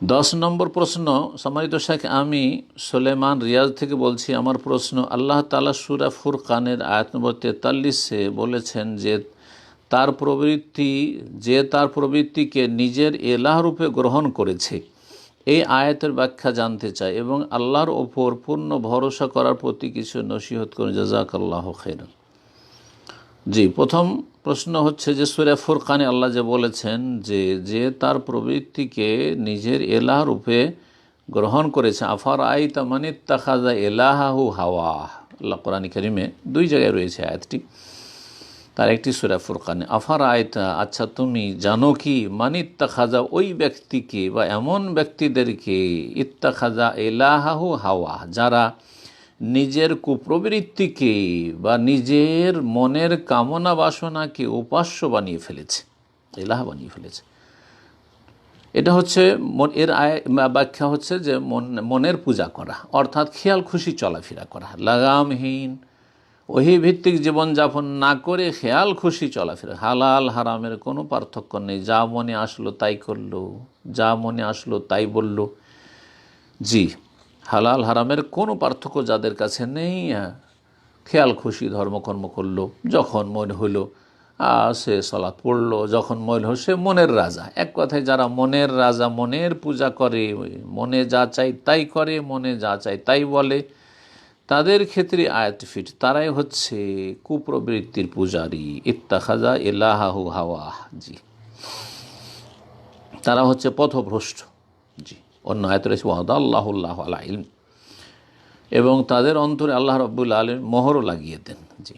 দশ নম্বর প্রশ্ন, সম্মানিত শেখ, আমি সোলেমান রিয়াজ থেকে বলছি, আমার প্রশ্ন, আল্লাহ তালা সুরা ফুরকানের আয়াত নম্বর তেতাল্লিশে বলেছেন যে, তার প্রবৃত্তি, যে তার প্রবৃত্তিকে নিজের এলাহ রূপে গ্রহণ করেছে। এই আয়াতের ব্যাখ্যা জানতে চাই এবং আল্লাহর ওপর পূর্ণ ভরসা করার প্রতি কিছু নসিহত করুন। জাজাক আল্লাহ খেরান জি, প্রথম প্রশ্ন হচ্ছে যে সুরা ফুরকানে আল্লাহ যে বলেছেন যে যে তার প্রবৃত্তিকে নিজের এলাহ রূপে গ্রহণ করেছে। আফার আই তামানি তাখাজা এলাহাহু হাওয়া। আল্লাহ কোরআন করিমে দুই জায়গায় রয়েছে আয়াতটি। তার একটি সুরা ফুরকানে। আফার আয়তা আচ্ছা তুমি জানো কি? মান ইত্তাখাজা ওই ব্যক্তিকে বা এমন ব্যক্তিদেরকে ইত্তাখাজা এলাহাহু হাওয়া, যারা নিজের কুপ্রবৃত্তিকে বা নিজের মনের কামনা বাসনাকে উপাস্য বানিয়ে ফেলেছে এলাহ বানিয়ে ফেলেছে। এটা হচ্ছে এর আয় ব্যাখ্যা হচ্ছে যে মন, মনের পূজা করা, অর্থাৎ খেয়াল, খুশি, চলাফেরা করা, লাগামহীন ওহি ভিত্তিক জীবনযাপন না করে খেয়াল, খুশি, চলাফেরা। হালাল, হারামের কোনো পার্থক্য নেই। যা মনে আসলো তাই করল, যা মনে আসলো তাই বলল। জি। হালাল হারামের কোনো পার্থক্য যাদের কাছে নেই খেয়াল খুশি ধর্মকর্ম করল যখন মনে আহ, সে সলাৎ পড়ল যখন মনে হলো সে মনের রাজা। এক কথায় যারা মনের রাজা মনের পূজা করে মনে যা চাই তাই করে মনে যা চাই তাই বলে তাদের ক্ষেত্রে আয়াত ফিট। তারাই হচ্ছে কুপ্রবৃত্তির পূজারী। ইত্তাখাজা এলাহাহু হাওয়া জি। তারা হচ্ছে পথভ্রষ্ট। জি। অন্য আয়ত রয়েছে ওয়াদা আল্লাহুল্লাহ আলা ইলম। এবং তাদের অন্তরে আল্লাহ রব্বুল আলম মোহরও লাগিয়ে দেন। জি।